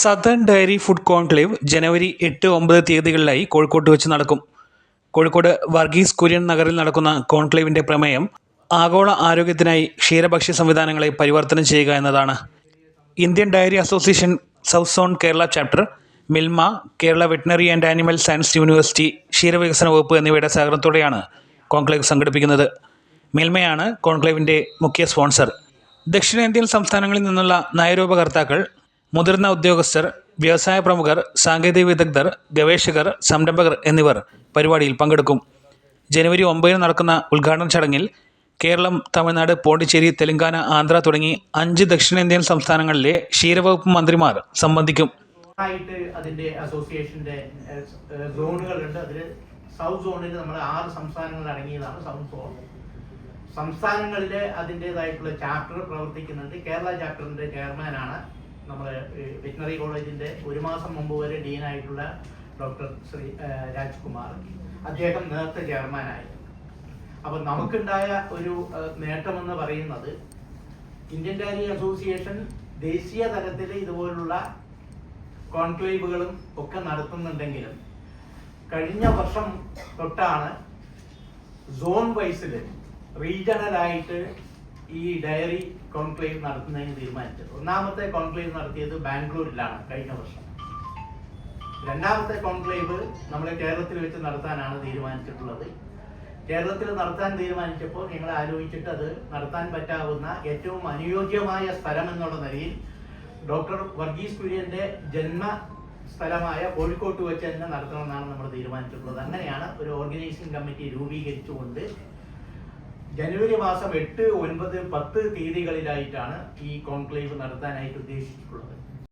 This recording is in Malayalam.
സദേൺ ഡയറി ഫുഡ് കോൺക്ലേവ് ജനുവരി എട്ട് ഒമ്പത് തീയതികളിലായി കോഴിക്കോട്ട് വെച്ച് നടക്കും. കോഴിക്കോട് വർഗീസ് കുര്യൻ നഗറിൽ നടക്കുന്ന കോൺക്ലേവിന്റെ പ്രമേയം ആഗോള ആരോഗ്യത്തിനായി ക്ഷീരഭക്ഷ്യ സംവിധാനങ്ങളെ പരിവർത്തനം ചെയ്യുക എന്നതാണ്. Indian dairy association south zone Kerala chapter Milma Kerala veterinary and animal science university ക്ഷീരവികസന വകുപ്പ് എന്നിവയുടെ സഹകരണത്തോടെയാണ് കോൺക്ലേവ് സംഘടിപ്പിക്കുന്നത്. മിൽമയാണ് കോൺക്ലേവിന്റെ മുഖ്യ സ്പോൺസർ. ദക്ഷിണേന്ത്യൻ സംസ്ഥാനങ്ങളിൽ നിന്നുള്ള നയരൂപകർത്താക്കൾ മുതിർന്ന ഉദ്യോഗസ്ഥർ വ്യവസായ പ്രമുഖർ സാങ്കേതിക വിദഗ്ധർ ഗവേഷകർ സംരംഭകർ എന്നിവർ പരിപാടിയിൽ പങ്കെടുക്കും. ജനുവരി ഒമ്പതിന് നടക്കുന്ന ഉദ്ഘാടന ചടങ്ങിൽ കേരളം തമിഴ്നാട് പോണ്ടിച്ചേരി തെലങ്കാന ആന്ധ്ര തുടങ്ങി അഞ്ച് ദക്ഷിണേന്ത്യൻ സംസ്ഥാനങ്ങളിലെ ക്ഷീരവകുപ്പ് മന്ത്രിമാർ സംബന്ധിക്കും. ആയിട്ട് അസോസിയേഷന്റെ സോണുകളുണ്ട് അതിൽ സൗത്ത് സോണിൽ നമ്മൾ ആറ് സംസ്ഥാനങ്ങൾ അടങ്ങിയതാണ് സൗത്ത് സോൺ ചാപ്റ്റർ പ്രവർത്തിക്കുന്നുണ്ട്. കേരള ചാപ്റ്ററിന്റെ ചെയർമാനാണ് നമ്മൾ വെറ്റിനറി കോളേജിന്റെ ഒരു മാസം മുമ്പ് വരെ ഡീൻ ആയിട്ടുള്ള ഡോക്ടർ ശ്രീ രാജ്കുമാർ അദ്ദേഹം നേരത്തെ ചെയർമാനായി. അപ്പൊ നമുക്കുണ്ടായ ഒരു നേട്ടമെന്ന് പറയുന്നത് ഇന്ത്യൻ ഡയറി അസോസിയേഷൻ ദേശീയ തലത്തിൽ ഇതുപോലുള്ള കോൺക്ലേവുകളും ഒക്കെ നടത്തുന്നുണ്ടെങ്കിലും കഴിഞ്ഞ വർഷം തൊട്ടാണ് സോൺ വൈസിൽ റീജിയണലായിട്ട് ഈ ഡയറി കോൺക്ലേവ് നടത്തുന്നതിന് തീരുമാനിച്ചത്. ഒന്നാമത്തെ കോൺക്ലേവ് നടത്തിയത് ബാംഗ്ലൂരിലാണ് കഴിഞ്ഞ വർഷം. രണ്ടാമത്തെ കോൺക്ലേവ് നമ്മളെ കേരളത്തിൽ വെച്ച് നടത്താനാണ് തീരുമാനിച്ചിട്ടുള്ളത്. കേരളത്തിൽ നടത്താൻ തീരുമാനിച്ചപ്പോൾ ഞങ്ങൾ ആലോചിച്ചിട്ട് അത് നടത്താൻ പറ്റാവുന്ന ഏറ്റവും അനുയോജ്യമായ സ്ഥലം എന്നുള്ള നിലയിൽ ഡോക്ടർ വർഗീസ് കുര്യന്റെ ജന്മ സ്ഥലമായ കോഴിക്കോട്ട് വെച്ച് തന്നെ നടത്തണമെന്നാണ് നമ്മൾ തീരുമാനിച്ചിട്ടുള്ളത്. അങ്ങനെയാണ് ഒരു ഓർഗനൈസിംഗ് കമ്മിറ്റി രൂപീകരിച്ചുകൊണ്ട് ജനുവരി മാസം എട്ട് ഒൻപത് പത്ത് തീയതികളിലായിട്ടാണ് ഈ കോൺക്ലേവ് നടത്താനായിട്ട് ഉദ്ദേശിച്ചിട്ടുള്ളത്.